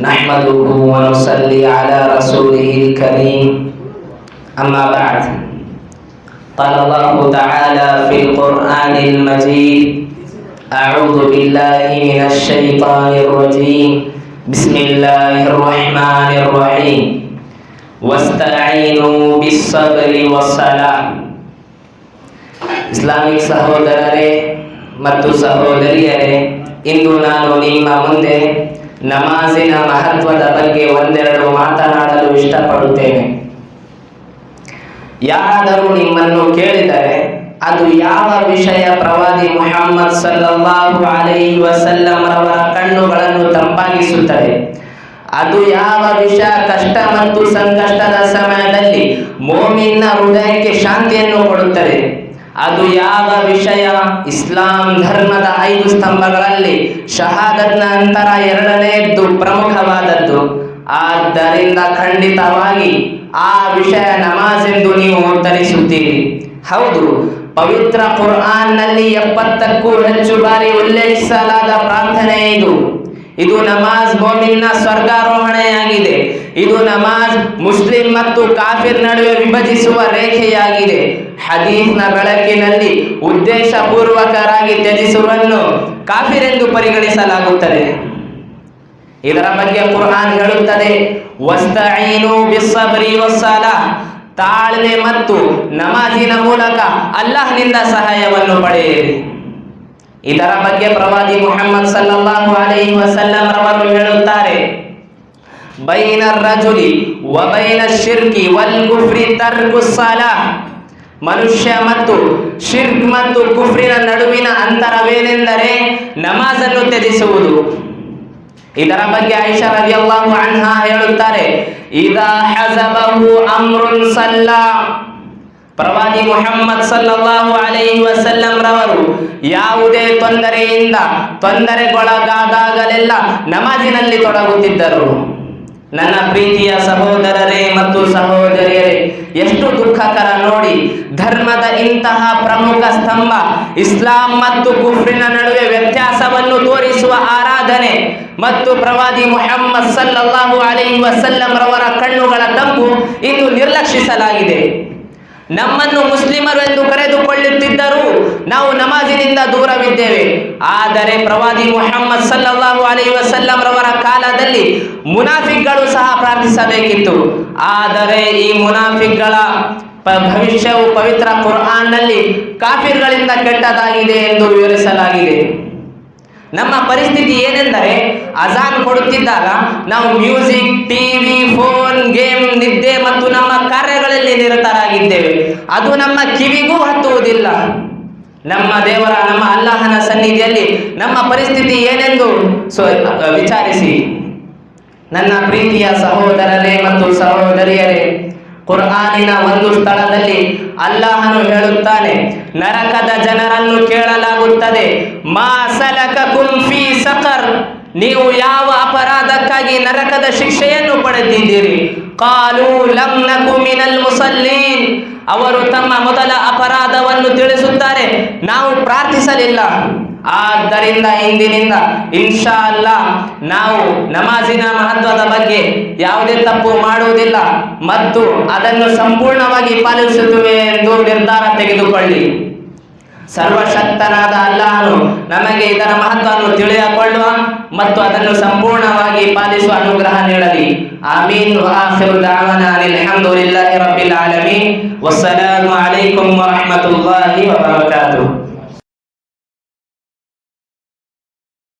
نحمده ونصلي على رسوله الكريم أما بعد قال الله تعالى في القرآن المجيد أعوذ بالله من الشيطان الرجيم بسم الله الرحمن الرحيم واستعينوا بالصبر والصلاة Islamic ಸಹೋದರರೇ ಮತ್ತು ಸಹೋದರಿಯರೇ ಇಂದು ನಾನು ನಿಮ್ಮ ಮುಂದೆ ನಮಾಜಿನ ಮಹತ್ವದ ಬಗ್ಗೆ ಒಂದೆರಡು ಮಾತನಾಡಲು ಇಷ್ಟಪಡುತ್ತೇನೆ. ಯಾರಾದರೂ ನಿಮ್ಮನ್ನು ಕೇಳಿದರೆ, ಅದು ಯಾವ ವಿಷಯ? ಪ್ರವಾದಿ ಮುಹಮ್ಮದ್ ಸಲ್ಲಲ್ಲಾಹು ಅಲೈಹಿ ವಸಲ್ಲಂ ರವರ ಕಣ್ಣುಗಳನ್ನು ತಂಪಾಗಿಸುತ್ತದೆ. ಅದು ಯಾವ ವಿಷಯ? ಕಷ್ಟ ಮತ್ತು ಸಂಕಷ್ಟದ ಸಮಯದಲ್ಲಿ ಮೋಮಿನ ಹೃದಯಕ್ಕೆ ಶಾಂತಿಯನ್ನು ಕೊಡುತ್ತದೆ. ಅದು ಯಾವ ವಿಷಯ? ಇಸ್ಲಾಂ ಧರ್ಮದ ಐದು ಸ್ತಂಭಗಳಲ್ಲಿ ಶಹಾದತ್ನ ನಂತರ ಎರಡನೆಯದ್ದು ಪ್ರಮುಖವಾದದ್ದು. ಆದ್ದರಿಂದ ಖಂಡಿತವಾಗಿ ಆ ವಿಷಯ ನಮಾಜ್ ಎಂದು ನೀವು ಉತ್ತರಿಸುತ್ತೀರಿ. ಹೌದು, ಪವಿತ್ರ ಕುರ್ಆನ್ನಲ್ಲಿ ಎಪ್ಪತ್ತಕ್ಕೂ ಹೆಚ್ಚು ಬಾರಿ ಉಲ್ಲೇಖಿಸಲಾದ ಪ್ರಾರ್ಥನೆ ಇದು. ಇದು ನಮಾಜ್ ಮೋಮಿನ್ನ ಸ್ವರ್ಗಾರೋಹಣೆಯಾಗಿದೆ. ಇದು ನಮಾಜ್ ಮುಸ್ಲಿಂ ಮತ್ತು ಕಾಫಿರ್ ನಡುವೆ ವಿಭಜಿಸುವ ರೇಖೆಯಾಗಿದೆ. ಹದೀಸ್ನ ಬೆಳಕಿನಲ್ಲಿ ಉದ್ದೇಶಪೂರ್ವಕರಾಗಿ ತ್ಯಜಿಸುವನ್ನು ಕಾಫಿರೆಂದು ಪರಿಗಣಿಸಲಾಗುತ್ತದೆ. ಇದರ ಬಗ್ಗೆ ಕುರ್ಆನ್ ಹೇಳುತ್ತದೆ ತಾಳ್ಮೆ ಮತ್ತು ನಮಾಜಿನ ಮೂಲಕ ಅಲ್ಲಾಹ್ನಿಂದ ಸಹಾಯವನ್ನು ಪಡೆಯಿರಿ. ಇದರ ಬಗ್ಗೆ ಪ್ರವಾದಿ ಮುಹಮ್ಮದ್ ಸಲ್ಲಲ್ಲಾಹು ಅಲೈಹಿ ವಸಲ್ಲಂ ರವರು ಹೇಳುತ್ತಾರೆ ಬೈನ ರಜುಲಿ ವಬೈನ ಬೈನ ಶಿರ್ಕಿ ವಲ್ ಕುಫ್ರಿ ತರ್ಕು ಸಲಾಹ್ ಮನುಷ್ಯ ಮತ್ತು ಶಿರ್ಕ್ ಮತ್ತು ಕುಫ್ರಿನ ನಡುವಿನ ಅಂತರವೇನೆಂದರೆ ನಮಾಜನ್ನು ತ್ಯಜಿಸುವುದು. ಇದರ ಬಗ್ಗೆ ಐಷಾ ರಲಿಯಲ್ಲಾಹು ಅನ್ಹಾ ಹೇಳುತ್ತಾರೆ, ಇದಾ ಹಜಬಹು ಅಮ್ರುನ್ ಸಲ್ಲಾ. ಪ್ರವಾದಿ ಮುಹಮ್ಮದ್ ಸಲ್ಲಲ್ಲಾಹು ಅಲೈಹಿ ವಸಲ್ಲಂ ರವರು, ಯಾವುದೇ ತೊಂದರೆಯಿಂದ ತೊಂದರೆಗೊಳಗಾದಾಗಲೆಲ್ಲ ನಮಾಜಿನಲ್ಲಿ ತೊಡಗುತ್ತಿದ್ದರು. ನನ್ನ ಪ್ರೀತಿಯ ಸಹೋದರರೇ ಮತ್ತು ಸಹೋದರಿಯರೇ, ಎಷ್ಟು ದುಃಖಕರ ನೋಡಿ, ಧರ್ಮದ ಇಂತಹ ಪ್ರಮುಖ ಸ್ತಂಭ, ಇಸ್ಲಾಂ ಮತ್ತು ಕುಫ್ರಿನ ನಡುವೆ ವ್ಯತ್ಯಾಸವನ್ನು ತೋರಿಸುವ ಆರಾಧನೆ ಮತ್ತು ಪ್ರವಾದಿ ಮೊಹಮ್ಮದ್ ಸಲ್ಲಲ್ಲಾಹು ಅಲೈಹಿ ವಸಲ್ಲಂ ರವರ ಕಣ್ಣುಗಳ ತಂಪು ಇಂದು ನಿರ್ಲಕ್ಷಿಸಲಾಗಿದೆ. ನಮ್ಮನ್ನು ಮುಸ್ಲಿಮರು ಎಂದು ಕರೆದುಕೊಳ್ಳುತ್ತಿದ್ದರೂ ನಾವು ನಮಾಜಿನಿಂದ ದೂರವಿದ್ದೇವೆ. ಆದರೆ ಪ್ರವಾದಿ ಮುಹಮ್ಮದ್ ಸಲ್ಲಲ್ಲಾಹು ಅಲೈಹಿ ವಸಲ್ಲಂ ರವರ ಕಾಲದಲ್ಲಿ ಮುನಾಫಿಕ್ಗಳು ಸಹ ಪ್ರಾರ್ಥಿಸಬೇಕಿತ್ತು. ಆದರೆ ಈ ಮುನಾಫಿಕ್ಗಳ ಭವಿಷ್ಯವು ಪವಿತ್ರ ಕುರ್ಆನ್ನಲ್ಲಿ ಕಾಫಿರ್ಗಳಿಂದ ಕೆಟ್ಟದಾಗಿದೆ ಎಂದು ವಿವರಿಸಲಾಗಿದೆ. ನಮ್ಮ ಪರಿಸ್ಥಿತಿ ಏನೆಂದರೆ ಅಜಾನ್ ಕೊಡುತ್ತಿದ್ದಾಗ ನಾವು ಮ್ಯೂಸಿಕ್, ಟಿವಿ, ಫೋನ್, ಗೇಮ್, ನಿದ್ದೆ ಮತ್ತು ನಮ್ಮ ಕಾರ್ಯಗಳಲ್ಲಿ ನಿರತರಾಗಿದ್ದೇವೆ. ಅದು ನಮ್ಮ ಕಿವಿಗೂ ಹತ್ತುವುದಿಲ್ಲ. ನಮ್ಮ ದೇವರ, ನಮ್ಮ ಅಲ್ಲಾಹನ ಸನ್ನಿಧಿಯಲ್ಲಿ ನಮ್ಮ ಪರಿಸ್ಥಿತಿ ಏನೆಂದು ವಿಚಾರಿಸಿ. ನನ್ನ ಪ್ರೀತಿಯ ಸಹೋದರರೇ ಮತ್ತು ಸಹೋದರಿಯರೇ, ಕುರ್ಆನಿನ ಒಂದು ಸ್ಥಳದಲ್ಲಿ ಅಲ್ಲಾಹನು ಹೇಳುತ್ತಾನೆ, ನರಕದ ಜನರನ್ನು ಕೇಳಲಾಗುತ್ತದೆ, ಮಾ ಸಲಕ ಫೀ ಸಕರ್. ನೀವು ಯಾವ ಅಪರಾಧಕ್ಕಾಗಿ ನರಕದ ಶಿಕ್ಷೆಯನ್ನು ಪಡೆದಿದ್ದೀರಿ? ಕಾಲು ಲಗ್ನ ಮಿನಲ್ ಮುಸಲ್ಲೀನ್. ಅವರು ತಮ್ಮ ಮೊದಲ ಅಪರಾಧವನ್ನು ತಿಳಿಸುತ್ತಾರೆ. ನಾವು ಪ್ರಾರ್ಥಿಸಲಿಲ್ಲ. ಆದ್ದರಿಂದ ಇಂದಿನಿಂದ ಇನ್ಶಾ ಅಲ್ಲ, ನಾವು ನಮಾಜಿನ ಮಹತ್ವದ ಬಗ್ಗೆ ಯಾವುದೇ ತಪ್ಪು ಮಾಡುವುದಿಲ್ಲ. ಮತ್ತು ಅದನ್ನು ಸಂಪೂರ್ಣವಾಗಿ ಪಾಲಿಸುತ್ತೇವೆ ಎಂದು ನಿರ್ಧಾರ ತೆಗೆದುಕೊಳ್ಳಿ. ಸರ್ವಶಕ್ತನಾದ ಅಲ್ಲಾಹನು ನಮಗೆ ಇದರ ಮಹತ್ವವನ್ನು ತಿಳಿಯಕೊಳ್ಳುವ ಮತ್ತು ಅದನ್ನು ಸಂಪೂರ್ಣವಾಗಿ ಪಾಲಿಸುವ ಅನುಗ್ರಹ ನೀಡಲಿ. ಆಮೀನ್. ವಾಖಿರು ದಾವನಾ ಅನಿಲ್ ಹಮ್ದುಲಿಲ್ಲಾಹಿ ರಬ್ಬಿಲ್ ಆಲಮೀನ್. ವಸ್ಸಲಾಮು ಅಲೈಕುಂ ವರಹ್ಮತುಲ್ಲಾಹಿ ವಬರಕಾತುಹು.